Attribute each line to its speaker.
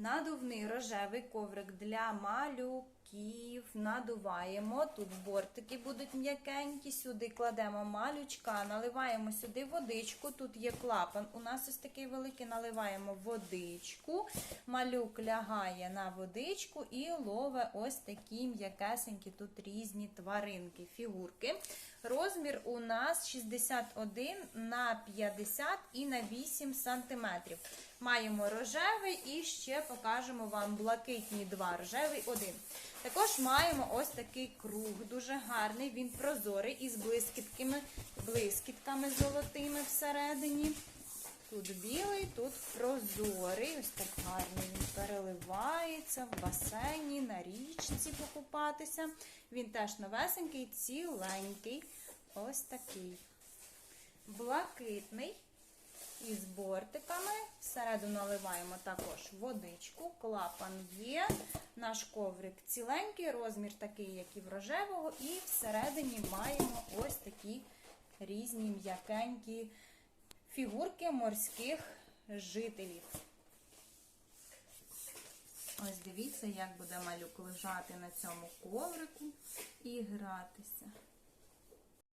Speaker 1: Надувний рожевий коврик для малюків. Надуваємо. Тут бортики будуть м'якенькі. Сюди кладемо малючка, наливаємо сюди водичку. Тут є клапан. У нас ось такий великий. Наливаємо водичку. Малюк лягає на водичку і лове ось такі м'якесенькі тут різні тваринки, фігурки. Розмір у нас 61 на 50 і на 8 сантиметрів. Маємо рожевий і ще покажемо вам блакитні два, рожевий один. Також маємо ось такий круг, дуже гарний, він прозорий із блискітками, блискітками золотими всередині. Тут білий, тут прозорий, ось так гарний він переливається в басейні, на річці покупатися. Він теж новесенький, ціленький. Ось такий. Блакитний із бортиками. Всередину наливаємо також водичку, клапан є. Наш коврик ціленький, розмір такий, як і в рожевого, і всередині маємо ось такі різні м'якенькі фігурки морських жителів. Ось дивіться, як буде малюк лежати на цьому коврику і гратися.